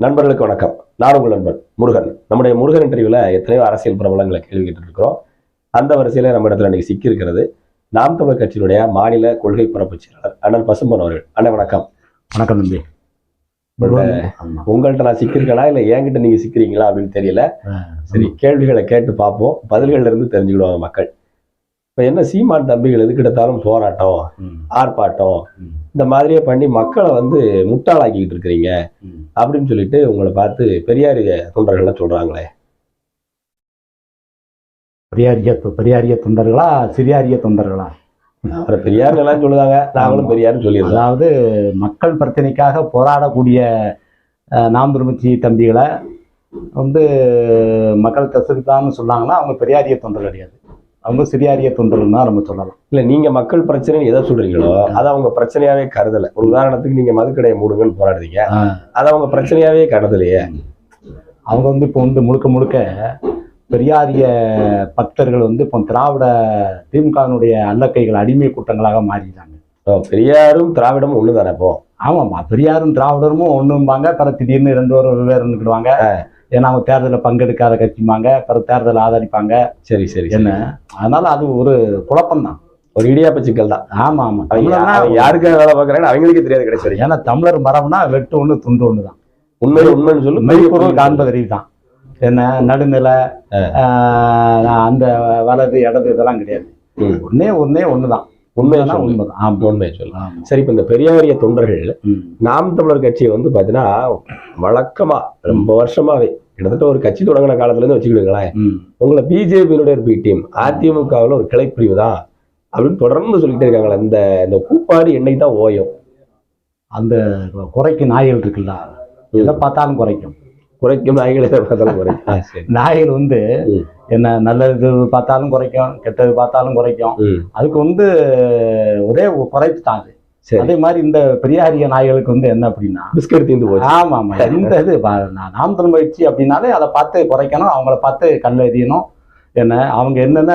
நண்பர்களுக்கு வணக்கம். நான் உங்கள் நண்பன் முருகன். நம்முடைய முருகன் இன்டர்வியூல எத்தனையோ அரசியல் பிரபலங்களை கேள்வி கேட்டு இருக்கிறோம் அந்த வரிசையில நம்ம இடத்துல இன்னைக்கு சிக்கி இருக்கிறது நாம் தமிழர் கட்சியினுடைய மாநில கொள்கை பரப்பு செயலாளர் அண்ணன் பசும்பன் அவர்கள். அண்ணன் வணக்கம். வணக்கம் தம்பி. உங்கள்கிட்ட நான் சிக்கியிருக்கேனா? இல்ல என்கிட்ட நீங்க சிக்கிறீங்களா அப்படின்னு தெரியல. சரி கேள்விகளை கேட்டு பார்ப்போம். பதில்கள்ல இருந்து தெரிஞ்சுக்கிடுவாங்க மக்கள். இப்ப என்ன சீமான் தம்பிகள் எதுக்கு எடுத்தாலும் போராட்டம் ஆர்ப்பாட்டம் இந்த மாதிரியே பண்ணி மக்களை வந்து முட்டாளாக்கிக்கிட்டு இருக்கிறீங்க. அப்படின்னு சொல்லிட்டு உங்களை பார்த்து பெரியாரிய தொண்டர்கள்லாம் சொல்றாங்களே. பெரியாரிய பெரியாரிய தொண்டர்களா சிறியாரிய தொண்டர்களா? அவரை பெரியார் எல்லாம் சொல்லுதாங்க. நாங்களும் பெரியார்னு சொல்லியிருந்தோம். அதாவது மக்கள் பிரச்சனைக்காக போராடக்கூடிய நாம் திருமச்சி தம்பிகளை வந்து மக்கள் தசரித்தான்னு சொன்னாங்கன்னா அவங்க பெரியாரிய தொண்டர் கிடையாது. அவங்க சிறியாரிய தொண்டர்கள் தான் நம்ம சொல்லலாம். இல்ல நீங்க மக்கள் பிரச்சனை எதை சொல்றீங்களோ அதை அவங்க பிரச்சனையாவே கருதல. ஒரு உதாரணத்துக்கு நீங்க மதுக்கடையை மூடுங்கன்னு போராடுறீங்க. அதை அவங்க பிரச்சனையாவே கருதலையே. அவங்க வந்து இப்போ வந்து முழுக்க முழுக்க பெரியாரிய பக்தர்கள் வந்து இப்போ திராவிட திமுகவினுடைய அல்லக்கைகள் அடிமை கூட்டங்களாக மாறிட்டாங்க. பெரியாரும் திராவிடமும் ஒண்ணுதானே இப்போ? ஆமாம்மா பெரியாரும் திராவிடரும் ஒண்ணும்பாங்க. பிற திடீர்னு ரெண்டு பேரும் வெவ்வேறு நிற்கிடுவாங்க ஏன்னா அவங்க தேர்தலில் பங்கெடுக்காத கட்சிம்பாங்க பிற தேர்தல் ஆதரிப்பாங்க. சரி சரி என்ன? அதனால அது ஒரு குழப்பம்தான். ஒரு இடியாப்ப சிக்கல் தான். ஆமா ஆமா. அவங்க யா- தமிழர்னா அவங்க யாருக்காக வேலை பார்க்கறாங்கன்னு அவங்களுக்கே தெரியாது கிடைச்சது ஏன்னா தமிழர் மரபுனா வெட்டு ஒண்ணு துண்டு ஒண்ணு தான். உண்மை உண்மைன்னு சொல்லு மெய்ப்பொருள் காண்பதறிவு தான். என்ன? நடுநிலை அந்த வலது இடது இதெல்லாம் கிடையாது. ஒன்னே ஒன்னே ஒண்ணுதான். உண்மையை உண்மைதான் சொல்லு. உண்மைதான் உண்மையை சொல்லு ஆமா. சரி இப்ப இந்த பெரியாரிய தொண்டர்கள். நாம் தமிழர் கட்சியை வந்து பாத்தீங்கன்னா வழக்கமா ரொம்ப வருஷமாவே கிட்டத்தட்ட ஒரு கட்சி தொடங்கின காலத்துல இருந்து வச்சுக்கிடுங்களேன். உங்களை பிஜேபியினுடைய பி டீம் அதிமுகவில் ஒரு கிளைப்பிரிவு தான். அப்படின்னு தொடர்ந்து சொல்லிட்டே இருக்காங்களே இந்த இந்த கூப்பாடு என்னைக்கு தான் ஓயும். அந்த குறைக்கு நாய்கள் இருக்குல்ல எதை பார்த்தாலும் குறைக்கும். குறைக்கும் நாய்களை நாய்கள் வந்து. என்ன நல்லது பார்த்தாலும் குறைக்கும் கெட்டது பார்த்தாலும் குறைக்கும். அதுக்கு வந்து ஒரே குறைப்பு தான் அது. சரி. அதே மாதிரி இந்த பெரியாரிய நாய்களுக்கு வந்து என்ன அப்படின்னா பிஸ்கட் தீர்ந்து போச்சு. ஆமா ஆமா இந்த இது நாம் பயிற்சி அப்படின்னாலே அதை பார்த்து குறைக்கணும் அவங்கள பார்த்து கல் எறியணும். என்ன அவங்க என்னென்ன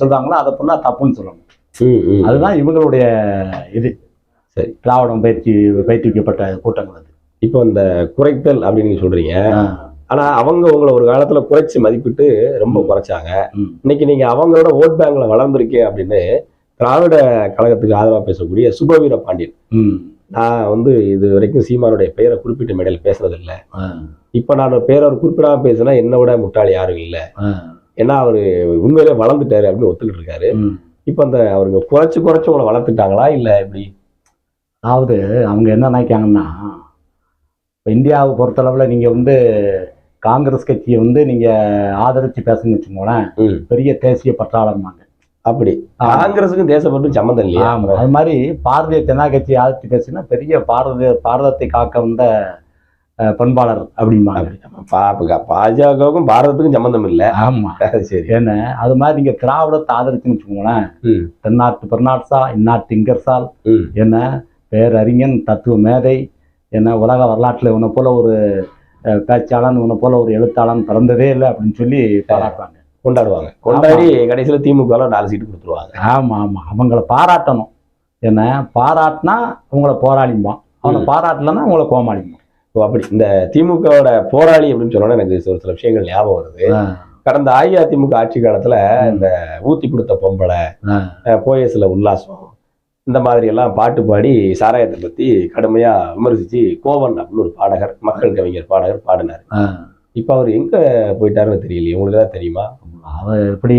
சொல்றாங்களோ அதை ஃபுல்லா தப்புன்னு சொல்லணும். அதுதான் இவங்களுடைய இது. சரி. திராவிடம் பயிற்சி பயிற்றுவிக்கப்பட்ட கூட்டங்கள் அது. இப்போ இந்த குறைத்தல் அப்படின்னு நீங்க சொல்றீங்க. ஆனா அவங்க உங்களை ஒரு காலத்துல குறைச்சு மதிப்பிட்டு ரொம்ப குறைச்சாங்க. இன்னைக்கு நீங்க அவங்களோட ஓட் பேங்க்ல வளர்ந்துருக்கே அப்படின்னு திராவிட கழகத்துக்கு ஆதரவா பேசக்கூடிய சுபவீர பாண்டியன். நான் வந்து இது வரைக்கும் சீமானுடைய பெயரை குறிப்பிட்ட மேடையில் பேசுறது இல்ல ஆ. இப்ப நான் பேரை அவர் குறிப்பிடாம பேசினா என்னை விட முட்டாள் யாரும் இல்ல. ஏன்னா அவரு உண்மையிலே வளர்ந்துட்டாரு அப்படின்னு ஒத்துக்கிட்டு இருக்காரு. இப்ப அந்த அவருங்க குறைச்சு குறைச்சு உங்களை வளர்த்துட்டாங்களா இல்ல எப்படி அதாவது அவங்க என்ன நினைக்காங்கன்னா இப்ப இந்தியாவை பொறுத்தளவில் நீங்க வந்து காங்கிரஸ் கட்சியை வந்து நீங்க ஆதரிச்சு பேசுன்னு வச்சுக்கோங்களேன். பெரிய தேசிய பற்றாளம்பாங்க. அப்படி. காங்கிரஸுக்கும் தேசப்பட்டும் சம்மந்தம் இல்லையா. அது மாதிரி பாரதிய ஜனதா கட்சி ஆதரிச்சு பேசினா பெரிய பாரத பாரதத்தை காக்க வந்த பண்பாளர் அப்படிம்பாங்க. பாஜகவுக்கும் பாரதத்துக்கும் சம்மந்தம் இல்ல. ஆமா. சரி. என்ன அது மாதிரி நீங்க திராவிடத்தை ஆதரிச்சுன்னு வச்சுக்கோங்களேன் தென்னாட்டு பெருநாட்சா இந்நாட்டு திங்கர்சால் ம். என்ன பேரறிஞன் தத்துவ மேதை என்ன உலக வரலாற்றில் இவனை போல ஒரு பேச்சாளன் இவனை போல ஒரு எழுத்தாளன் பிறந்ததே இல்லை அப்படின்னு சொல்லி பாராட்டுவாங்க. கொண்டாடுவாங்க. கொண்டாடி கடைசியில திமுக ல நாலு சீட்டு கொடுத்துருவாங்க. ஆமா ஆமா. அவங்கள பாராட்டணும். என்ன? பாராட்டினா உங்களை போராளிம்பான். அவனை. பாராட்டலன்னா உங்களை கோமாளிம்பான். ஓ, அப்படி. இந்த திமுகவோட போராளி அப்படின்னு சொன்னோன்னே எனக்கு ஒரு சில விஷயங்கள் ஞாபகம் வருது. கடந்த அஇஅதிமுக ஆட்சி காலத்துல இந்த ஊத்தி கொடுத்த பொம்பளை போயஸ்ல உல்லாசம் இந்த மாதிரி எல்லாம் பாட்டு பாடி சாராயத்தை பத்தி கடுமையா விமர்சிச்சு கோவன் அப்படின்னு ஒரு பாடகர் மக்கள் கவிஞர் பாடகர் பாடினார். இப்ப அவர் எங்க போயிட்டாருன்னு தெரியலையே உங்களுக்கு தான் தெரியுமா? அவர் எப்படி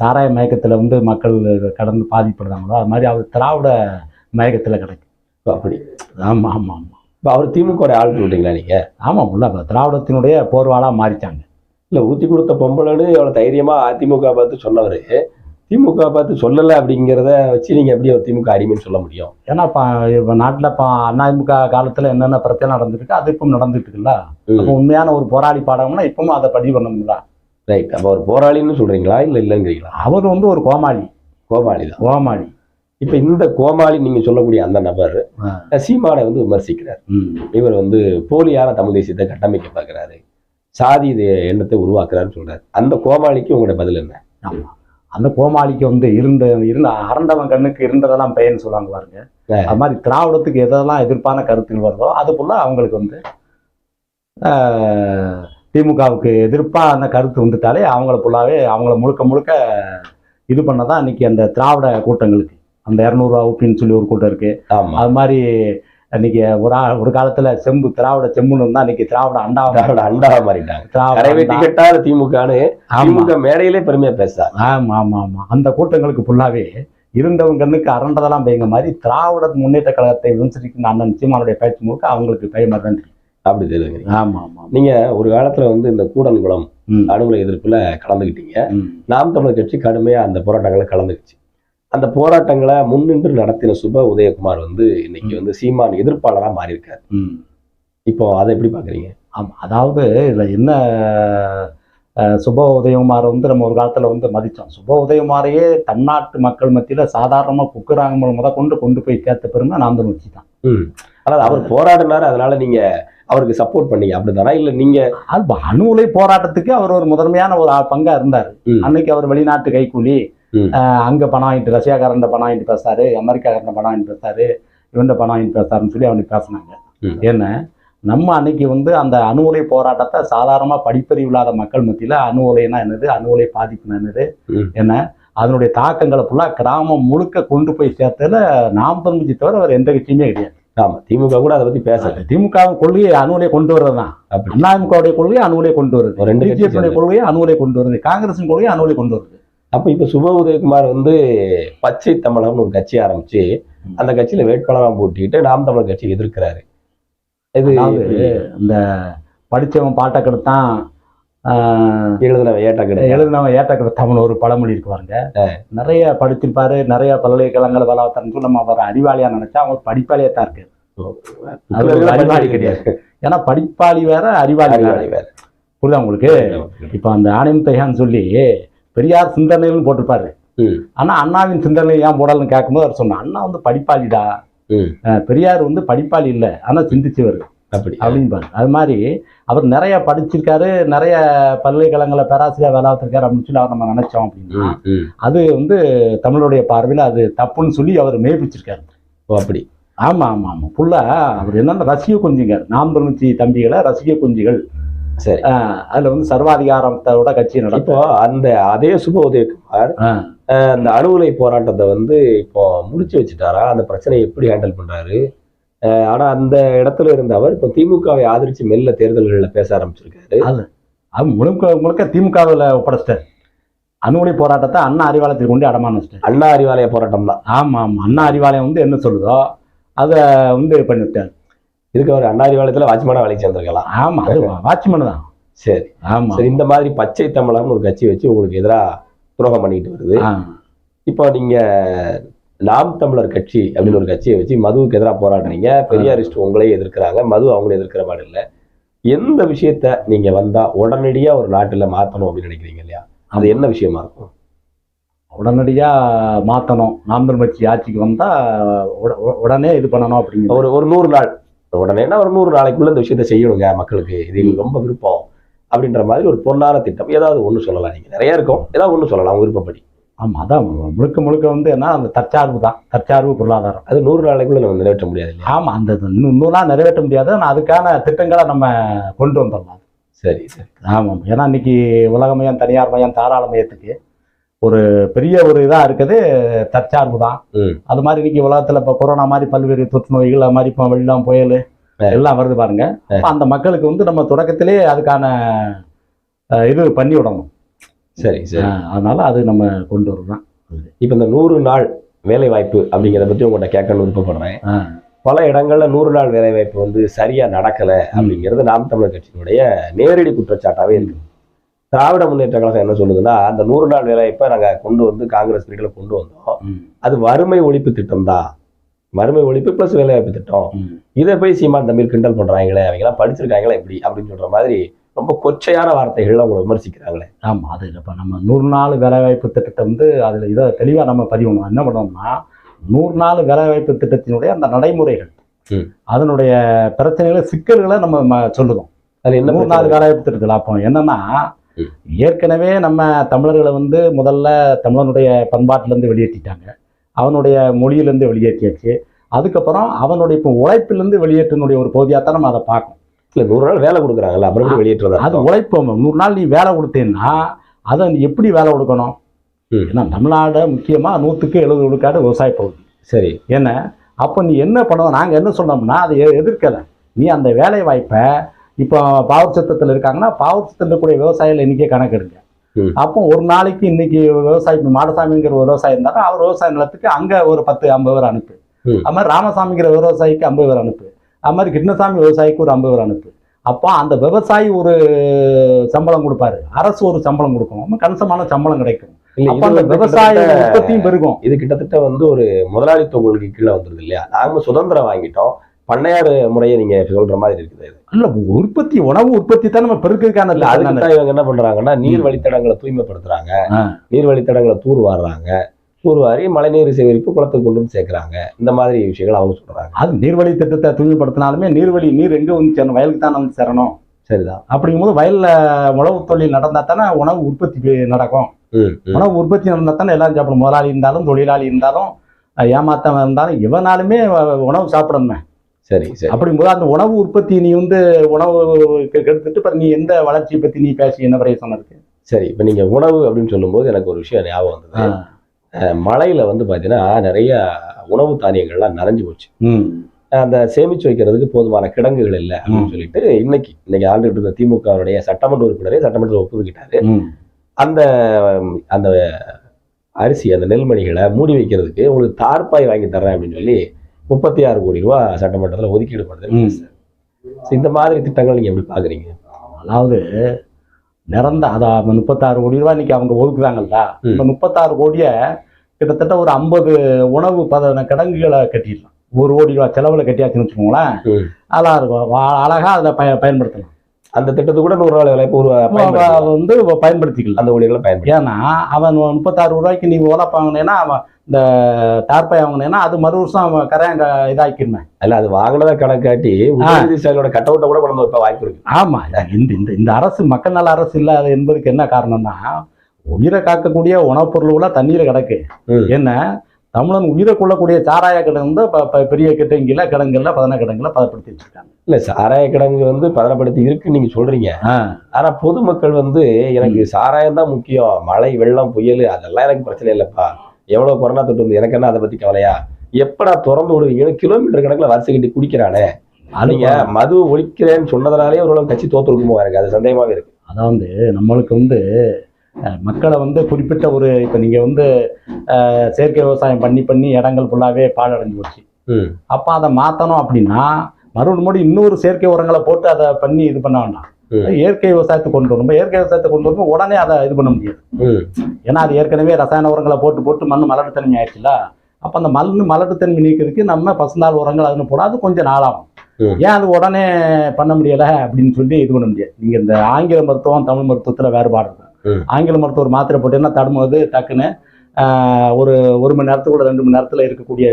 சாராய மயக்கத்துல வந்து மக்கள் கடந்து பாதிப்படுறாங்களோ அது மாதிரி அவர் திராவிட மயக்கத்துல கிடக்கு அப்படி. ஆமா ஆமா ஆமா. இப்ப அவர் திமுக ஆள் சொல்றீங்களா நீங்க? ஆமா உள்ள திராவிடத்தினுடைய போர்வாளா மாறிட்டாங்க. இல்ல ஊத்தி கொடுத்த பொம்பளைன்னு எவ்வளவு தைரியமா அதிமுக பார்த்து சொன்னவரு. திமுக பார்த்து சொல்லல அப்படிங்கிறத வச்சு நீங்க எப்படி ஒரு திமுக அடிமைன்னு சொல்ல முடியும்? ஏன்னா இப்போ இப்போ நாட்டில் இப்போ அதிமுக காலத்தில் என்னென்ன பிரச்சனை நடந்துருக்கு அது இப்போ நடந்துட்டு இருக்குல்ல. அப்போ உண்மையான ஒரு போராளி பாடம்னா இப்பவும் அதை பதிவு பண்ணணும்ல? ரைட் அப்ப ஒரு போராளின்னு சொல்றீங்களா? இல்ல இல்லைங்கிறீங்களா? அவர் வந்து ஒரு கோமாளி. கோமாளி தான். கோமாளி. இப்ப இந்த கோமாளி நீங்க சொல்லக்கூடிய அந்த நபர். சீமானை வந்து விமர்சிக்கிறார். இவர் வந்து போலியான தமிழ் தேசியத்தை கட்டமைக்க பார்க்கிறாரு. சாதி எண்ணத்தை உருவாக்குறாருன்னு சொல்றாரு. அந்த கோமாளிக்கு உங்களுடைய பதில் என்ன? ஆமா. அந்த கோமாளிக்கு வந்து இருந்த இருந்த அரண்டவன் கண்ணுக்கு இருந்ததெல்லாம் பெயர்னு சொல்லுவாங்க பாருங்க. அது மாதிரி திராவிடத்துக்கு எதெல்லாம் எதிர்ப்பான கருத்துகள் வருதோ அது போல அவங்களுக்கு வந்து திமுகவுக்கு எதிர்ப்பாக அந்த கருத்து வந்துட்டாலே அவங்கள ஃபுல்லாகவே அவங்கள முழுக்க முழுக்க இது பண்ணதான் இன்னைக்கு அந்த திராவிட கூட்டங்களுக்கு. அந்த இரநூறுவா உப்பின்னு சொல்லி ஒரு கூட்டம் இருக்கு. ஆமா. அது மாதிரி இன்னைக்கு ஒரு ஒரு காலத்துல செம்பு திராவிட செம்புன்னு இருந்தா இன்னைக்கு திராவிட அண்டா திராவிட அண்டாவா மாறிட்டாங்க. திராவிட. கட்டாத ஆமா. திமுக மேடையிலே பெருமையா பேசுறாங்க. ஆமா ஆமா ஆமா. அந்த கூட்டங்களுக்கு ஃபுல்லாவே இருந்தவங்க கண்ணுக்கு அரண்டதெல்லாம் பயங்க மாதிரி திராவிட முன்னேற்ற கழகத்தை விமர்சிக்கிற அண்ணன் சீமானுடைய பேச்சு முழுக்க அவங்களுக்கு பயமா தான் அப்படி தெரியுங்க ஆமா ஆமா நீங்க ஒரு காலத்துல வந்து இந்த கூடன்குளம் அணுகுல எதிர்ப்புல கலந்துக்கிட்டீங்க. நாம் தமிழர் கட்சி கடுமையா அந்த போராட்டங்களை கலந்துக்குச்சு. அந்த போராட்டங்களை முன்னின்று நடத்தின சுப உதயகுமார் வந்து இன்னைக்கு வந்து சீமான் எதிர்ப்பாளரா மாறி இருக்காரு ம். இப்போ அதை எப்படி பாக்குறீங்க ஆமா அதாவது இதுல என்ன சுப உதயகுமாரை வந்து நம்ம ஒரு காலத்துல வந்து மதிச்சோம். சுப உதயகுமாரையே தன்னாட்டு மக்கள் மத்தியில சாதாரணமா குக்கிராங்க முத கொண்டு கொண்டு போய் சேர்த்த பெருமை நாம் தான் வச்சு தான். ஆனா அவர் போராடினாரு அதனால நீங்க அவருக்கு சப்போர்ட் பண்ணீங்க. அப்படிதானா இல்ல நீங்க அணு உலை போராட்டத்துக்கு அவர் ஒரு முதன்மையான ஒரு ஆ- பங்கா இருந்தார். அன்னைக்கு அவர் வெளிநாட்டு கைக்கூலி அங்க பணம் வாங்கிட்டு ரஷ்யாக்காரன் பணம் வாங்கிட்டு பேசாரு அமெரிக்காக்காரன் பணம் வாங்கிட்டு பேசாரு இவன் பணம் வாங்கிட்டு பேசாருன்னு சொல்லி அவனுக்கு பேசினாங்க. ஏன்னா நம்ம அன்னைக்கு வந்து அந்த அணு உலை போராட்டத்தை சாதாரணமா படிப்பறிவு இல்லாத மக்கள் மத்தியில அணு உலைனா என்னது? அணு உலை பாதிப்புனா என்னது. என்ன? அதனுடைய தாக்கங்களை ஃபுல்லா கிராமம் முழுக்க கொண்டு போய் சேர்த்ததுல நாம் தமிழ்ச்சி தவிர வேற எந்த கட்சியுமே கிடையாது. ஆமா. திமுக கூட அதை பத்தி பேசல. திமுக கொள்கையை அணுவிலே கொண்டு வர்றது தான். அதிமுகவுடைய கொள்கையை அணுவிலே கொண்டு வருது பிஜேபியுடைய. கொள்கையை அணுவிலே கொண்டு வருது காங்கிரஸின் கொள்கையை அணுவிலே கொண்டு வருது அப்ப இப்ப சுப உதயகுமார் வந்து பச்சை தமிழகம்னு ஒரு கட்சி ஆரம்பிச்சு. அந்த கட்சியில வேட்பாளரா போட்டிட்டு நாம் தமிழர் கட்சி எதிர்க்கிறாரு. இது இந்த படிச்சவன் பாட்டை கெடுத்தான் ஆஹ், எழுதின ஏட்ட கிடையாது எழுதினவன் ஏட்ட கெடுத்தாமன் ஒரு பழமொழி இருக்கு பாருங்க. நிறைய படிச்சிருப்பாரு நிறைய பல்கலைக்கழகங்கள் வளர்த்தாருன்னு சொல்லி நம்ம அவர் அறிவாளியா நினைச்சா அவங்க படிப்பாளியா தான் இருக்கு. அறிவாளி கிடையாது. ஏன்னா படிப்பாளி வேற அறிவாளி வேற. புரியுதா உங்களுக்கு? இப்போ அந்த தையான்னு சொல்லி பெரியார் சிந்தனைன்னு போட்டிருப்பாரு. ஆனா அண்ணாவின் சிந்தனை ஏன் போடலன்னு கேட்கும்போது அவர் சொன்னார் அண்ணா வந்து படிப்பாளிடா. பெரியார் வந்து படிப்பாளி இல்லை ஆனா சிந்திச்சவர். அப்படி. அப்படின்பாரு அது மாதிரி அவர் நிறைய படிச்சிருக்காரு நிறைய பல்கலைக்கழகங்களை பேராசிரியர் வேலை பார்த்திருக்காரு அப்படின்னு சொல்லி அவர் நம்ம நினைச்சோம் அப்படின்னா. அது வந்து தமிழருடைய பார்வையில் அது தப்புன்னு சொல்லி அவர் மெய்ப்பிச்சிருக்காரு. ஓ, அப்படி. ஆமா ஆமா ஆமா. ஃபுல்லா அவர் என்னன்னா ரசிக குஞ்சுங்க. நாம் தொண்ணூற்றி தம்பிகளை ரசிக குஞ்சுகள். சரி. அதுல வந்து சர்வாதிகாரத்தோட கட்சி நடக்கும். இப்போ அந்த அதே சுப உதயகுமார் அந்த அணுகுலை போராட்டத்தை வந்து இப்போ முடிச்சு வச்சுட்டாரா? அந்த பிரச்சனையை எப்படி ஹேண்டில் பண்றாரு? ஆனா அந்த இடத்துல இருந்த அவர் இப்போ திமுகவை ஆதரிச்சு மெல்ல தேர்தல்கள்ல பேச ஆரம்பிச்சிருக்காரு. அது முழுக்க முழுக்க திமுகவில் ஒப்படைச்சிட்டார். அணுகுலை போராட்டத்தை அண்ணா அறிவாலயத்தில் கொண்டு அடமான வச்சிட்டார். அண்ணா அறிவாலய போராட்டம் தான் ஆமா ஆமா. அண்ணா அறிவாலயம் வந்து என்ன சொல்லுதோ அதை வந்து பண்ணிவிட்டார் இதுக்கு அவர் அண்ணா அறிவாலயத்துல வாட்ச்மேனா வேலைக்கு சேர்ந்திருக்கலாம். ஆமா அது வாட்ச்மேன் தான். சரி. ஆமா. சரி இந்த மாதிரி பச்சை தமிழகம் ஒரு கட்சி வச்சு உங்களுக்கு எதிராக துரோகம் பண்ணிட்டு வருது. இப்போ நீங்க நாம் தமிழர் கட்சி அப்படின்னு ஒரு கட்சியை வச்சு மதுவுக்கு எதிராக போராடுறீங்க. பெரியாரிஸ்ட் உங்களையே எதிர்க்கிறாங்க. மது அவங்களே எதிர்க்கிற மாதிரி இல்லை. எந்த விஷயத்த நீங்க வந்தா உடனடியா ஒரு நாட்டுல மாத்தணும் அப்படின்னு நினைக்கிறீங்க இல்லையா? அது என்ன விஷயமா இருக்கும்? உடனடியா மாத்தணும். நாம் கட்சி ஆட்சிக்கு வந்தா உட- உட- உடனே இது பண்ணணும் அப்படிங்கிற ஒரு ஒரு நூறு நாள் உடனேனா ஒரு நூறு நாளைக்குள்ள இந்த விஷயத்த செய்யணுங்க மக்களுக்கு? இது ரொம்ப விருப்பம். அப்படின்ற மாதிரி ஒரு பொன்னான திட்டம். ஏதாவது ஒண்ணு சொல்லலாம். நீங்க நிறைய இருக்கும். ஏதாவது ஒண்ணு சொல்லலாம் விருப்பப்படி. ஆமா அதான். முழுக்க முழுக்க வந்து என்ன அந்த தற்சார்பு தான். தற்சார்பு பொருளாதாரம். அது நூறு நாளைக்குள்ள நம்ம நிறைவேற்ற முடியாது இல்லையா? ஆமா அந்த இன்னும்லாம் நிறைவேற்ற முடியாது. ஆனா அதுக்கான திட்டங்களை நம்ம கொண்டு வந்துடலாம். சரி சரி. ஆமாம் ஏன்னா இன்னைக்கு உலகமயம் தனியார் மயம் தாராள மயத்துக்கு ஒரு பெரிய ஒரு இதா இருக்குது தற்சார்பு தான். அது மாதிரி இன்னைக்கு உலகத்துல இப்போ கொரோனா மாதிரி பல்வேறு தொற்று நோய்கள் அது மாதிரி இப்போ வெள்ளம் புயல் எல்லாம் வருது பாருங்க. அந்த மக்களுக்கு வந்து நம்ம தொடக்கத்திலே அதுக்கான இது பண்ணி விடணும். சரி அதனால அது நம்ம கொண்டு வரலாம் இப்போ இந்த நூறு நாள் வேலை வாய்ப்பு அப்படிங்கிறத பத்தி உங்கள்கிட்ட கேட்கணும்னு விருப்பப்படுறேன். பல இடங்கள்ல நூறு நாள் வேலை வாய்ப்பு வந்து சரியா நடக்கல அப்படிங்கிறது நாம் தமிழர் கட்சியினுடைய நேரடி குற்றச்சாட்டாவே இருக்கு. திராவிட முன்னேற்ற கழகம் என்ன சொல்லுதுன்னா அந்த நூறு நாள் வேலை வாய்ப்பை நாங்க கொண்டு வந்து காங்கிரஸ் பீரியட்ல கொண்டு வந்தோம் அது வறுமை ஒழிப்பு திட்டம் தான் வறுமை ஒழிப்பு பிளஸ் வேலை வாய்ப்பு திட்டம். இதை போய் சீமான் தம்பி கிண்டல் பண்றாங்களே அவங்களாம் படிச்சிருக்காங்களே எப்படி அப்படின்னு சொல்ற மாதிரி ரொம்ப கொச்சையான வார்த்தைகள்ல அவங்களை விமர்சிக்கிறாங்களே ஆமா அது இப்போ நம்ம நூறு நாள் வேலைவாய்ப்பு திட்டத்தை வந்து அதில் இதை தெளிவாக நம்ம பதிவணும் என்ன பண்ணோம்னா நூறு நாள் வேலைவாய்ப்பு திட்டத்தினுடைய அந்த நடைமுறைகள். அதனுடைய பிரச்சனைகளை சிக்கல்களை நம்ம ம- சொல்லுதோம் அது என்ன நூறு நாள்? வேலைவாய்ப்பு திட்டத்தில் அப்போ என்னன்னா. ஏற்கனவே நம்ம தமிழர்களை வந்து முதல்ல தமிழனுடைய பண்பாட்டிலேருந்து வெளியேற்றிட்டாங்க. அவனுடைய மொழியிலேருந்து வெளியேற்றியாச்சு. அதுக்கப்புறம் அவனுடைய இப்போ உழைப்பிலேருந்து வெளியேற்றினுடைய ஒரு பகுதியாக தான் நம்ம அதை பார்க்கணும். இல்ல நூறு நாள் வேலை கொடுக்குறாங்கல்ல அப்புறம் எப்படி வெளியேற்றதா அது உழைப்போம் நூறு நாள் நீ வேலை கொடுத்தேன்னா அதை நீ எப்படி வேலை கொடுக்கணும். ஏன்னா தமிழ்நாடு முக்கியமாக நூற்றுக்கு எழுபது விழுக்காடு விவசாய பகுதி. சரி. என்ன அப்போ நீ என்ன பண்ணணும்? நாங்கள் என்ன சொன்னோம்னா அதை எதிர்க்கலை. நீ அந்த வேலை வாய்ப்பை இப்போ பாவர் சத்தத்தில் இருக்காங்கன்னா பாவர் சத்தத்தில் இருக்கக்கூடிய விவசாயிகள் இன்னைக்கே கணக்கெடுங்க. அப்போ ஒரு நாளைக்கு இன்னைக்கு விவசாயி மாடசாமிங்கிற ஒரு விவசாயி இருந்தாலும் அவர் விவசாய நிலத்துக்கு அங்கே ஒரு பத்து ஐம்பது பேர் அனுப்பு. அது மாதிரி ராமசாமிங்கிற விவசாயிக்கு ஐம்பது பேர் அனுப்பு. அது மாதிரி கிருஷ்ணசாமி விவசாயிக்கு ஒரு ஐம்பது பேர் அனுப்பு. அப்போ அந்த விவசாயி ஒரு சம்பளம் கொடுப்பாரு. அரசு ஒரு சம்பளம் கொடுக்கும். கணிசமான சம்பளம் கிடைக்கும். விவசாய உற்பத்தியும் பெருகும். இது கிட்டத்தட்ட வந்து ஒரு முதலாளித்துவ கொள்கை கீழே வந்துருது இல்லையா? நாம சுதந்திரம் வாங்கிட்டோம். பண்ணையார் முறையை நீங்க சொல்ற மாதிரி இருக்குது. இல்ல உற்பத்தி உணவு உற்பத்தி தான் நம்ம பெருக்கிறதுக்கான அதுக்கு இவங்க என்ன பண்றாங்கன்னா நீர் வழித்தடங்களை தூய்மைப்படுத்துறாங்க. நீர் வழித்தடங்களை தூர்வாடுறாங்க தூர்வாரி மழைநீர் சேகரிப்பு குளத்துக்கு கொண்டு வந்து சேர்க்கறாங்க. இந்த மாதிரி விஷயங்கள் அவங்க சொல்றாங்க. அது நீர்வழி திட்டத்தை தூய்மைப்படுத்தினாலுமே நீர்வழி நீர் எங்க வந்து சேரணும் வயலுக்கு தான் வந்து சேரணும். சரிதான். அப்படிங்கும்போது வயல்ல உணவு தொழில் நடந்தா தானே உணவு உற்பத்தி நடக்கும். உணவு உற்பத்தி நடந்தா தானே எல்லாரும் சாப்பிடும் முதலாளி இருந்தாலும் தொழிலாளி இருந்தாலும் அஹ், ஏமாத்தவன் இருந்தாலும் இவனாலுமே வ- உணவு சாப்பிடணுமே. சரி சரி. அப்படிங்கும்போது அந்த உணவு உற்பத்தி நீ வந்து உணவு கெடுத்துட்டு இப்ப நீ எந்த வளர்ச்சியை பத்தி நீ பேசி என்ன பிரயோசனம் இருக்கு? சரி இப்ப நீங்க உணவு அப்படின்னு சொல்லும்போது எனக்கு ஒரு விஷயம் ஞாபகம் வந்தது. மழையில வந்து பாத்தீங்கன்னா நிறைய உணவு தானியங்கள்லாம் நிறைஞ்சு போச்சு. அந்த சேமிச்சு வைக்கிறதுக்கு போதுமான கிடங்குகள் இல்லை அப்படின்னு சொல்லிட்டு இன்னைக்கு இன்னைக்கு ஆண்டுகிட்டு இருக்க திமுகவுடைய சட்டமன்ற உறுப்பினரே சட்டமன்றத்தில் ஒப்புக்கிட்டாரு ம். அந்த அந்த அரிசி அந்த நெல்மணிகளை மூடி வைக்கிறதுக்கு உங்களுக்கு தார்பாய் வாங்கி தர்றேன் அப்படின்னு சொல்லி முப்பத்தி ஆறு கோடி ரூபா சட்டமன்றத்தில் ஒதுக்கீடு பண்ணுது. இந்த மாதிரி திட்டங்கள் நீங்க எப்படி பாக்குறீங்க அதாவது நிறந்த அதான் முப்பத்தாறு கோடி ரூபாய் இன்னைக்கு அவங்க ஒதுக்குறாங்கல்ல. இந்த முப்பத்தாறு கோடியை கிட்டத்தட்ட ஒரு ஐம்பது உணவு பதன கிடங்குகளை கட்டிடலாம் ஒரு கோடி ரூபாய் செலவில் கட்டியாச்சுன்னு வச்சுக்கோங்களேன். அழகா இருக்கும் வா- அழகா அதில் பய பயன்படுத்தலாம் அந்த திட்டத்துக்கு கூட நூறு நாள் வேலை ஒரு பயன்படுத்தலாம். வந்து பயன்படுத்திக்கலாம். அந்த ஊழியர்களை பயன்படுத்தி ஏன்னா அவன் முப்பத்தாறு ரூபாய்க்கு நீ ஓலப்ப வாங்கினேன்னா அவன் இந்த டார்பாய் வாங்கினேன்னா அது மறு வருஷம் அவன் கரையான் இதாக்கிருமே அல்ல அது வாங்கினதை கணக்காட்டி உதயநிதி ஸ்டாலினோட கட் அவுட்டை கூட கொண்டு வைக்க வாய்ப்பு இருக்கு. ஆமா இந்த இந்த இந்த அரசு மக்கள் நல அரசு இல்லாத என்பதுக்கு என்ன காரணம்னா உயிரை காக்கக்கூடிய உணவுப் பொருள்கள தண்ணீர் கிடக்கு. என்ன? தமிழன் உயிரை கொள்ளக்கூடிய சாராய கிடங்கு ப- பெரிய கிடங்குல கிடங்குல பதின கிடங்குல பதப்படுத்தி வச்சிருக்காங்க இல்ல சாராய கிடங்கு வந்து பதனப்படுத்தி இருக்குன்னு நீங்க சொல்றீங்க. ஆனா பொதுமக்கள் வந்து எனக்கு சாராயம் தான் முக்கியம் மழை வெள்ளம் புயல் அதெல்லாம் எனக்கு பிரச்சனை இல்லப்பா. எவ்வளவு கொரோனா தொட்டு வந்து எனக்கு என்ன அதை பத்தி கவலையா? எப்படா திறந்து விடுவீங்கன்னு கிலோமீட்டர் கணக்குல வரிசை கட்டி குடிக்கிறானே. அது நீங்க மது ஒழிக்கிறேன்னு சொன்னதுனாலே ஓரளவு கட்சி தோத்துருக்குமோ எனக்கு அது சந்தேகமாவே இருக்கு. அதான் வந்து நம்மளுக்கு வந்து மக்களை வந்து குறிப்பிட்ட ஒரு இப்போ நீங்க வந்து செயற்கை விவசாயம் பண்ணி பண்ணி இடங்கள் ஃபுல்லாவே பாழடைஞ்சு போச்சு. அப்போ அதை மாற்றணும் அப்படின்னா மறுபடியும் இன்னொரு செயற்கை உரங்களை போட்டு அதை பண்ணி இது பண்ண வேண்டாம். இயற்கை விவசாயத்தை கொண்டு வரணும். இயற்கை விவசாயத்தை கொண்டு வரும்போது உடனே அதை இது பண்ண முடியாது. ஏன்னா அது ஏற்கனவே ரசாயன உரங்களை போட்டு போட்டு மண் மலட்டுத்தன்மை ஆயிடுச்சுல அப்போ அந்த மண் மலட்டுத்தன்மை நீக்கிறதுக்கு நம்ம பசுந்தாள் உரங்கள் அதுன்னு போட அது கொஞ்சம் நாளாகும். ஏன் அது உடனே பண்ண முடியலை அப்படின்னு சொல்லி இது பண்ண முடியாது. நீங்கள் இந்த ஆங்கில மருத்துவம் தமிழ் மருத்துவத்தில் வேறுபாடு இருக்கும் ஆங்கில மருத்துவர் மாத்திரை போட்டீங்கன்னா தடும்போது டக்குன்னு ஒரு ஒரு மணி நேரத்துக்குள்ள ரெண்டு மணி நேரத்தில் இருக்கக்கூடிய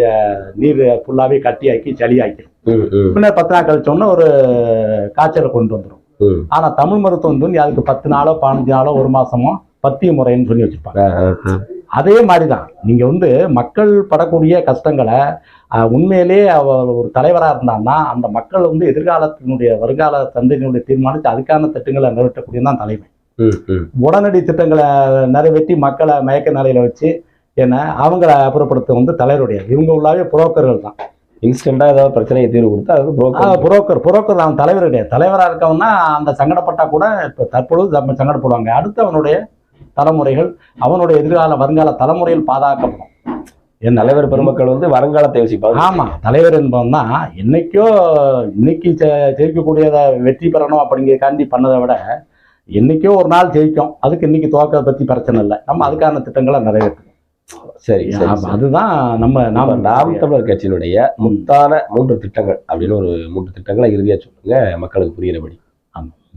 நீர் ஃபுல்லாகவே கட்டியாக்கி சளியாக்கிடும் பின்னர் பத்து நாள் கழிச்சோன்னா ஒரு காய்ச்சலை கொண்டு வந்துடும் ம். ஆனால் தமிழ் மருத்துவம் வந்து அதுக்கு பத்து நாளோ பதினஞ்சு நாளோ ஒரு மாசமோ பத்திய முறைன்னு சொல்லி வச்சிருப்பாங்க. அதே மாதிரி தான் நீங்கள் வந்து மக்கள் படக்கூடிய கஷ்டங்களை உண்மையிலே அவர் ஒரு தலைவராக இருந்தான்னா அந்த மக்கள் வந்து எதிர்காலத்தினுடைய வருங்கால சந்தையினுடைய தீர்மானித்து அதுக்கான திட்டங்களை நிறைவேற்றக்கூடிய தான் தலைமை. உடனடி திட்டங்களை நிறைவேற்றி மக்களை மயக்க நிலையில வச்சு என்ன அவங்கள அப்புறப்படுத்த வந்து தலைவருடைய. இவங்க உள்ளாவே புரோக்கர்கள் தான். இன்ஸ்டன்டா ஏதாவது பிரச்சனையை தீர்வு கொடுத்தா அது புரோக்கர் புரோக்கர் புரோக்கர் அவன் தலைவர் கிடையாது தலைவராக இருக்கவன்னா அந்த சங்கடப்பட்டா கூட இப்போ தற்பொழுது நம்ம சங்கடப்படுவாங்க. அடுத்து அவனுடைய தலைமுறைகள் அவனுடைய எதிர்கால வருங்கால தலைமுறையில் பாதுகாக்கப்படும். என்ன தலைவர் பெருமக்கள் வந்து வருங்காலத்தை யோசிப்பாங்க. ஆமா தலைவர் என்பவன் தான். என்னைக்கோ இன்னைக்கு ஜெயிக்கக்கூடியதை வெற்றி பெறணும் அப்படிங்கிறக்காண்டி பண்ணதை விட என்னைக்கோ ஒரு நாள் ஜெயிக்கும். அதுக்கு இன்னைக்கு தோக்கத்தை பத்தி பிரச்சனை இல்லை. நம்ம அதுக்கான திட்டங்களை நிறைவேற்றணும் சரி அதுதான் நம்ம நாம நாம தமிழர் கட்சியினுடைய முத்தான மூன்று திட்டங்கள் அப்படின்னு ஒரு மூன்று திட்டங்களை இறுதியா சொல்லுங்க. மக்களுக்கு புரிகிறபடி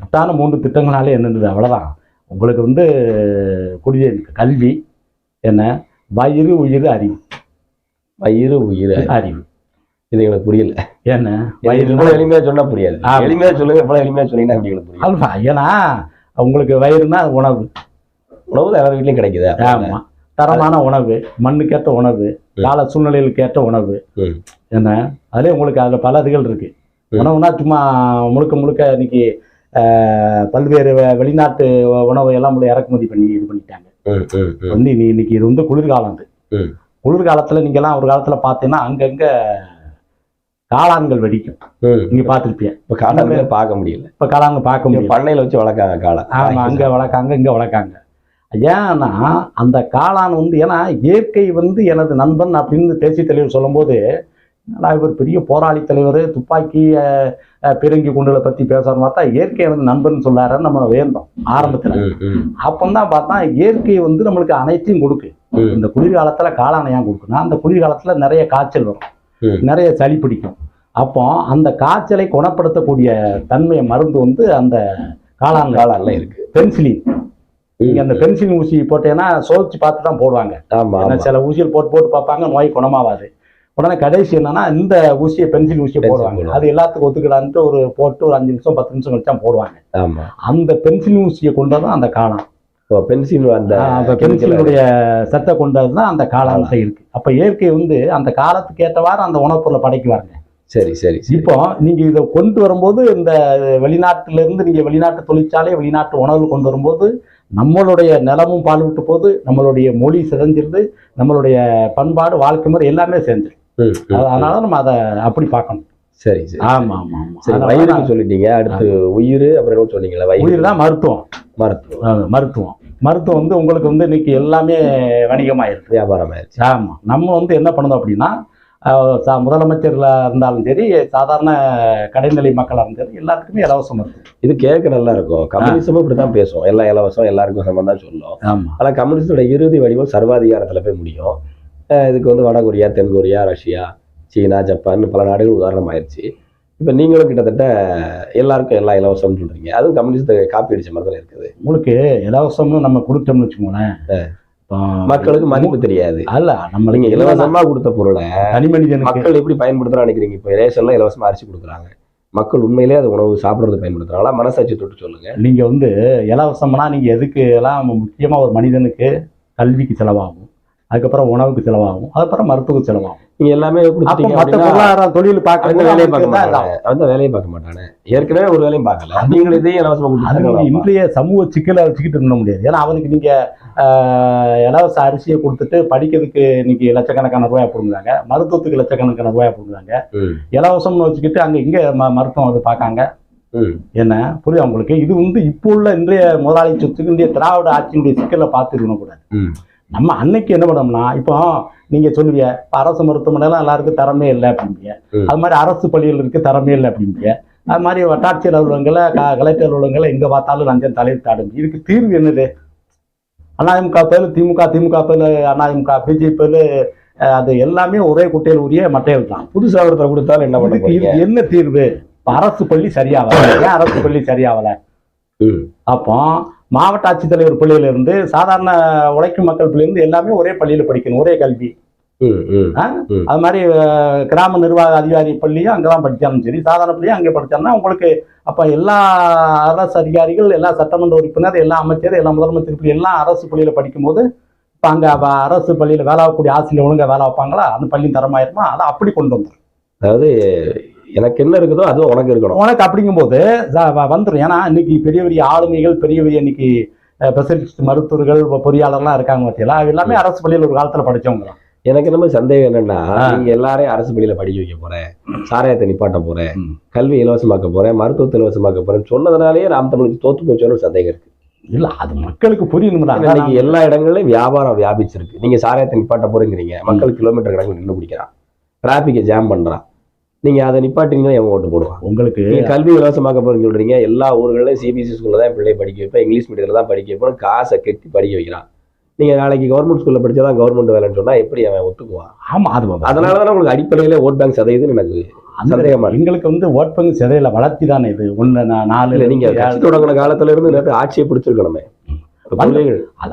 முத்தான மூன்று திட்டங்களாலே என்னது அவ்வளவுதான். உங்களுக்கு வந்து குடிய கல்வி என்ன? வயிறு உயிர் அறிவு. வயிறு உயிர் அறிவு. இது எங்களுக்கு புரியல. என்ன? வயிறு வயிறு இவ்வளவு எளிமையா சொன்னா புரியாது. ஆமா. எளிமையா சொல்லுங்க இவ்வளவு எளிமையா சொன்னீங்கன்னா எங்களுக்கு புரியும். அல்வா ஏன்னா உங்களுக்கு வயிறுனா உணவு. உணவு தான் எல்லார் வீட்லயும் கிடைக்குது? ஆமா. தரமான உணவு மண்ணுக்கேற்ற உணவு கால சூழ்நிலைகளுக்கு ஏற்ற உணவு. என்ன? அதுலேயே உங்களுக்கு அதில் பல இதுகள் இருக்கு. உணவுனா சும்மா முழுக்க முழுக்க இன்னைக்கு ஆஹ், பல்வேறு வெளிநாட்டு உணவு எல்லாம் இறக்குமதி பண்ணி இது பண்ணிட்டாங்க. வந்து நீ இன்னைக்கு இது வந்து குளிர்காலம். குளிர்காலத்துல நீங்க எல்லாம் ஒரு காலத்துல பார்த்தீங்கன்னா அங்கங்க காளான்கள் வெடிக்கும். நீங்க பார்த்திருப்பீங்க. இப்ப காளான்களே பார்க்க முடியல. இப்ப காளான்கள் பார்க்க முடியும் பண்ணையில வச்சு வளர்க்காங்க காளான். ஆமா அங்க வளர்க்காங்க இங்க வளர்க்காங்க. ஏன்னா அந்த காளான் வந்து ஏன்னா இயற்கை வந்து எனது நண்பன் அப்படின்னு தேசிய தலைவர் சொல்லும்போது என்னடா இவர் பெரிய போராளி தலைவர் துப்பாக்கி பீரங்கி குண்டுகளை பத்தி பேசுறாரு பார்த்தா இயற்கை எனது நண்பன் சொல்லாருன்னு நம்ம வேந்தோம் ஆரம்பத்துல. அப்பந்தான் பார்த்தா இயற்கை வந்து நம்மளுக்கு அனைத்தையும் கொடுக்கு. இந்த குளிர்காலத்துல காளானை ஏன் கொடுக்குன்னா அந்த குளிர்காலத்துல நிறைய காய்ச்சல் வரும். நிறைய சளி பிடிக்கும். அப்போ அந்த காய்ச்சலை குணப்படுத்தக்கூடிய தன்மை மருந்து வந்து அந்த காளான் காளான்ல இருக்கு. பென்சிலின். நீங்க அந்த பென்சிலின் ஊசி போட்டேன்னா சோதிச்சு பார்த்து தான் போடுவாங்க. ஆமா சில ஊசியில் போட்டு போட்டு பார்ப்பாங்க நோய் குணமாவாது. உடனே கடைசி என்னன்னா இந்த ஊசியை பென்சில் ஊசியை போடுவாங்க. அது எல்லாத்துக்கும் ஒத்துக்கலான்ட்டு ஒரு போட்டு ஒரு அஞ்சு நிமிஷம் பத்து நிமிஷம் கழிச்சு போடுவாங்க. அந்த பென்சில் ஊசியை கொண்டதும் அந்த காளான். பென்சில் அந்த பென்சிலுடைய சத்தை கொண்டது தான் அந்த காளான்கிட்ட இருக்கு. அப்ப இயற்கை வந்து அந்த காலத்துக்கு ஏற்றவாறு அந்த உணவுப் பொருளை படைக்குவாங்க சரி சரி. இப்போ நீங்க இதை கொண்டு வரும்போது இந்த வெளிநாட்டுல இருந்து நீங்க வெளிநாட்டு தொழிற்சாலை வெளிநாட்டு உணவு கொண்டு வரும்போது நம்மளுடைய நிலமும் பால் விட்டு போகுது நம்மளுடைய மொழி சிதைஞ்சிருது நம்மளுடைய பண்பாடு வாழ்க்கை முறை எல்லாமே அது- அதனால நம்ம அதை அப்படி பார்க்கணும். சரி சரி ஆமா ஆமா ஆமா. தான் சொல்லிட்டீங்க. அடுத்து உயிர் அப்புறம் சொன்னீங்களா உயிர் தான் மருத்துவம். மருத்துவம். மருத்துவம். மருத்துவம் வந்து உங்களுக்கு வந்து இன்னைக்கு எல்லாமே வணிகமாயிருக்கு வியாபாரம் ஆயிடுச்சு ஆமா. நம்ம வந்து என்ன பண்ணணும் அப்படின்னா முதலமைச்சர்ல இருந்தாலும் சரி சாதாரண கடைநிலை மக்களாக இருந்தாலும் சரி எல்லாத்துக்குமே இலவசம் இருக்கு. இது கேட்க நல்லா இருக்கும். கம்யூனிசமும் இப்படித்தான் பேசும் எல்லாம் இலவசம் எல்லாருக்கும் சமம் தான் சொல்லும். ஆமா. ஆனா கம்யூனிஸ்டோட இறுதி வடிவம் சர்வாதிகாரத்துல போய் முடியும். இதுக்கு வந்து வட கொரியா தென் கொரியா ரஷ்யா சீனா ஜப்பான் பல நாடுகள் உதாரணம் ஆயிடுச்சு இப்போ நீங்களும் கிட்டத்தட்ட எல்லாருக்கும் எல்லாம் இலவசம்னு சொல்றீங்க. அதுவும் கம்யூனிஸ்ட் காப்பி அடிச்ச மாதிரி தான் இருக்குது. உங்களுக்கு இலவசம்னு நம்ம கொடுத்தோம்னு வச்சுக்கோங்களேன். மக்களுக்கு மதிப்பு தெரியாது. அல்ல நம்மளுக்கு நீங்க இலவசமா கொடுத்த பொருளை தனி மனிதனுக்கு மக்கள் எப்படி பயன்படுத்துறான்னு நினைக்கிறீங்க? இப்போ ரேஷன்ல இலவசமா அரிசி கொடுக்குறாங்க. மக்கள் உண்மையிலேயே அது உணவு சாப்பிட்றது பயன்படுத்துறாங்களா மனசாட்சி தொட்டு சொல்லுங்க. நீங்க வந்து இலவசம்னா நீங்க எதுக்கு எல்லாம் முக்கியமா ஒரு மனிதனுக்கு கல்விக்கு செலவாகும். அதுக்கப்புறம் உணவுக்கு செலவாகும். அதுக்கப்புறம் மருத்துவ செலவாகும். நீங்க எல்லாமே தொழில் அந்த பார்க்க வேலையை பார்க்க மாட்டானே அந்த வேலையை பார்க்க மாட்டானே ஏற்கனவே ஒரு வேலையும் பார்க்கல. நீங்கள் இதையும் இன்றைய சமூக சிக்கலை வச்சுக்கிட்டு இருக்க முடியாது. ஏன்னா அவனுக்கு நீங்க இலவச அரிசியை கொடுத்துட்டு படிக்கிறதுக்கு இன்னைக்கு லட்சக்கணக்கான ரூபாய் போடுறாங்க. மருத்துவத்துக்கு லட்சக்கணக்கான ரூபாய் போடுறாங்க. இலவசம்னு வச்சுக்கிட்டு அங்க இங்க மருத்துவம் வந்து பார்க்காங்க. என்ன? புரியுது உங்களுக்கு? இது வந்து இப்போ உள்ள இன்றைய முதலாளி சொத்துக்கு இந்திய திராவிட ஆட்சியினுடைய சிக்கலை பார்த்துருக்கணும் கூடாது நம்ம அன்னைக்கு என்ன பண்ணோம்னா இப்போ நீங்க சொல்லுவீங்க அரசு மருத்துவமனைலாம் எல்லாருக்கும் தரமே இல்லை அப்படிம்பீங்க. ம். அது மாதிரி அரசு பள்ளிகள் இருக்கு தரமே இல்லை அப்படிம்பீங்க. அது மாதிரி வட்டாட்சியர் அலுவலகங்களை கலெக்டர் அலுவலகங்களை எங்க பார்த்தாலும் லஞ்சம் தலையில் தாடும் இதுக்கு தீர்வு என்னது? அதிமுக பேரு திமுக திமுக பேரு அதிமுக பிஜேபி பேரு அது எல்லாமே ஒரே குட்டையில் உரிய மட்டையில் தான். புதுசா ஒருத்தர் கொடுத்தாலும் என்ன பண்ண என்ன தீர்வு? அரசு பள்ளி சரியாவல ஏன் அரசு பள்ளி சரியாவல ம். அப்போ மாவட்ட ஆட்சித்தலைவர் பள்ளியில இருந்து சாதாரண உழைக்கும் மக்கள் பள்ளியிலிருந்து எல்லாமே ஒரே பள்ளியில படிக்கணும் ஒரே கல்வி. அது மாதிரி கிராம நிர்வாக அதிகாரி பள்ளியும் அங்கதான் படிச்சாலும் சரி சாதாரண பள்ளியும் அங்கே படிச்சாங்கன்னா உங்களுக்கு அப்ப எல்லா அரசு அதிகாரிகள் எல்லா சட்டமன்ற உறுப்பினர் எல்லா அமைச்சர் எல்லா முதலமைச்சர் இப்படி எல்லாம் அரசு பள்ளியில படிக்கும்போது இப்போ அங்க அரசு பள்ளியில வேலை ஆகக்கூடிய ஆசிரியர் ஒழுங்கா வேலை வைப்பாங்களா? அந்த பள்ளி தரமாயிருமா? அதை அப்படி கொண்டு வந்துடும் அதாவது எனக்கு என்ன இருக்குதோ அதுவும் உனக்கு இருக்கணும். உனக்கு அப்படிங்கும்போது ச- வ- வந்துரும். ஏன்னா இன்னைக்கு பெரிய பெரிய ஆளுமைகள் பெரிய பெரிய இன்னைக்கு ஸ்பெஷலிஸ்ட் மருத்துவர்கள் பொறியாளர்லாம் இருக்காங்க பார்த்தீங்களா அது எல்லாமே அரசு பள்ளியில் ஒரு காலத்துல படிச்சவங்க தான். எனக்கு என்ன சந்தேகம் என்னன்னா. நீங்க எல்லாரையும் அரசு பள்ளியில படிக்க வைக்க போறேன். சாராயத்தை நிப்பாட்ட போறேன். கல்வி இலவசமாக்க போறேன். மருத்துவத்தை இலவசமாக்க போறேன் சொன்னதுனாலேயே நாம் தமிழுக்கு தோத்து போச்சோன்னு சந்தேகம் இருக்கு. இல்ல அது மக்களுக்கு புரியணும்ல இன்னைக்கு எல்லா இடங்கள்லயும் வியாபாரம் வியாபிச்சிருக்கு. நீங்க சாராயத்தை நிப்பாட்ட போறீங்கிறீங்க. மக்கள் கிலோமீட்டர் கணக்கில் நின்று பிடிக்கிறான் டிராபிக்கை ஜாம் பண்றான். நீங்க அதை நிப்பாட்டினீங்கன்னா எவன் ஓட்டு போடுவான் உங்களுக்கு நீங்க கல்வி இலவசமாக்க போறேன்னு சொல்றீங்க எல்லா ஊர்களையும் சிபிஎஸ்சி ஸ்கூல்ல தான் பிள்ளை படிக்க வைப்பேன் இங்கிலீஷ் மீடியத்துல தான் படிக்க வைப்பேன் காசை கட்டி படிக்க வைக்கிறான் நீங்க நாளைக்கு கவர்மெண்ட் ஸ்கூல்ல படிச்சாதான் கவர்மெண்ட் வேலைன்னு சொன்னா எப்படி அவன் ஒத்துக்குவான் ஆமா அது. அதனால தான் உங்களுக்கு அடிப்படையில ஓட் பேங்க் சதவீதம் எனக்கு அந்த- சந்தேகமா. எங்களுக்கு வந்து ஓட் பங்கு சிதையில வளர்ச்சி தானே இது ஒண்ணு நா- நாலு நீங்க தொடங்கின காலத்துல இருந்து நேரத்தை ஆட்சியை பிடிச்சிருக்கணுமே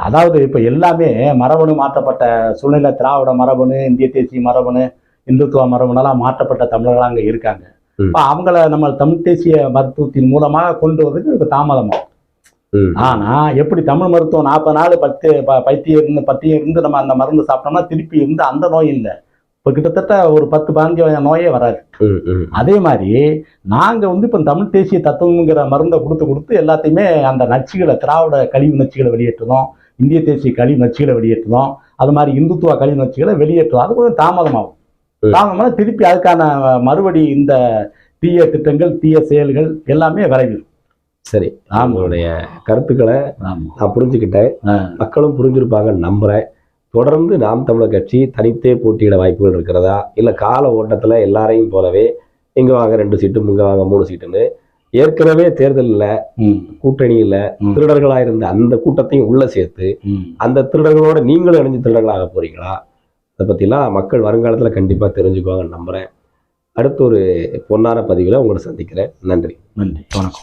அதாவது இப்ப எல்லாமே மரபணு மாற்றப்பட்ட சூழ்நிலை திராவிட மரபணு இந்திய தேசிய மரபணு இந்துத்துவ மரபணுலாம் மாற்றப்பட்ட தமிழர்கள் அங்க இருக்காங்க. இப்ப அவங்கள நம்ம தமிழ் தேசிய மருத்துவத்தின் மூலமாக கொண்டு வரதுக்கு இது தாமதமாகும். ஆனா எப்படி தமிழ் மருத்துவம் நாற்பது நாள் பத்து ப- பைத்தியம் இருந்து பத்தியம் இருந்து நம்ம அந்த மருந்து சாப்பிட்டோம்னா திருப்பி இருந்து அந்த நோய் இல்லை. இப்போ கிட்டத்தட்ட ஒரு பத்து பதினஞ்சு நோயே வராது. அதே மாதிரி நாங்கள் வந்து இப்போ தமிழ் தேசிய தத்துவங்கிற மருந்தை கொடுத்து கொடுத்து எல்லாத்தையுமே அந்த நச்சுகளை திராவிட கழிவு நச்சுகளை வெளியேற்றுனோம் இந்திய தேசிய கழிவு நச்சுகளை வெளியேற்றுனோம் அது மாதிரி இந்துத்துவ கழிவு நச்சுகளை வெளியேற்றுவோம் அது கொஞ்சம் தாமதமாகும். தாமதமாக திருப்பி அதுக்கான மறுபடி இந்த தீய திட்டங்கள் தீய செயல்கள் எல்லாமே விரைவில். சரி. உங்களுடைய கருத்துக்களை நான் புரிஞ்சுக்கிட்டேன். மக்களும் புரிஞ்சிருப்பாங்கன்னு நம்புறேன். தொடர்ந்து நாம் தமிழர் கட்சி தனித்தே போட்டியிட வாய்ப்புகள் இருக்கிறதா? இல்லை கால ஓட்டத்தில் எல்லாரையும் போலவே இங்கே வாங்க ரெண்டு சீட்டு இங்கே வாங்க மூணு சீட்டுன்னு ஏற்கனவே தேர்தலில் கூட்டணியில். திருடர்களாக இருந்த அந்த கூட்டத்தையும் உள்ள சேர்த்து அந்த திருடர்களோட நீங்களும் இணைஞ்சு திருடர்களாக போறீங்களா? அதை பற்றிலாம் மக்கள் வருங்காலத்தில் கண்டிப்பாக தெரிஞ்சுக்குவாங்கன்னு நம்புகிறேன் அடுத்த ஒரு பொன்னான பதிவில் உங்களை சந்திக்கிறேன். நன்றி. நன்றி. வணக்கம்.